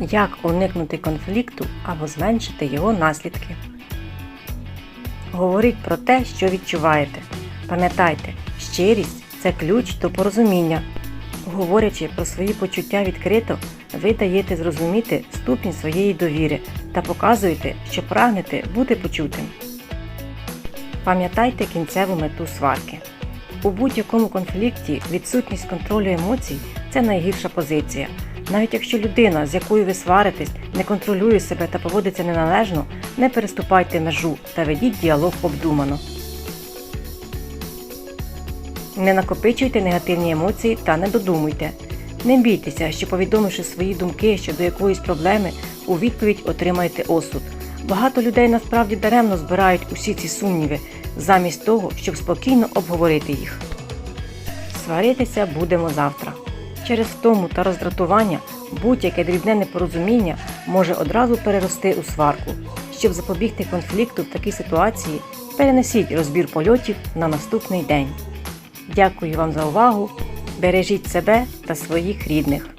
Як уникнути конфлікту або зменшити його наслідки? Говоріть про те, що відчуваєте. Пам'ятайте, щирість це ключ до порозуміння. Говорячи про свої почуття відкрито, ви даєте зрозуміти ступінь своєї довіри та показуєте, що прагнете бути почутим. Пам'ятайте кінцеву мету сварки. У будь-якому конфлікті відсутність контролю емоцій це найгірша позиція. Навіть якщо людина, з якою ви сваритесь, не контролює себе та поводиться неналежно, не переступайте межу та ведіть діалог обдумано. Не накопичуйте негативні емоції та не додумуйте. Не бійтеся, що повідомивши свої думки щодо якоїсь проблеми, у відповідь отримаєте осуд. Багато людей насправді даремно збирають усі ці сумніви, замість того, щоб спокійно обговорити їх. Сваритися будемо завтра. Через втому та роздратування будь-яке дрібне непорозуміння може одразу перерости у сварку. Щоб запобігти конфлікту в такій ситуації, перенесіть розбір польотів на наступний день. Дякую вам за увагу. Бережіть себе та своїх рідних.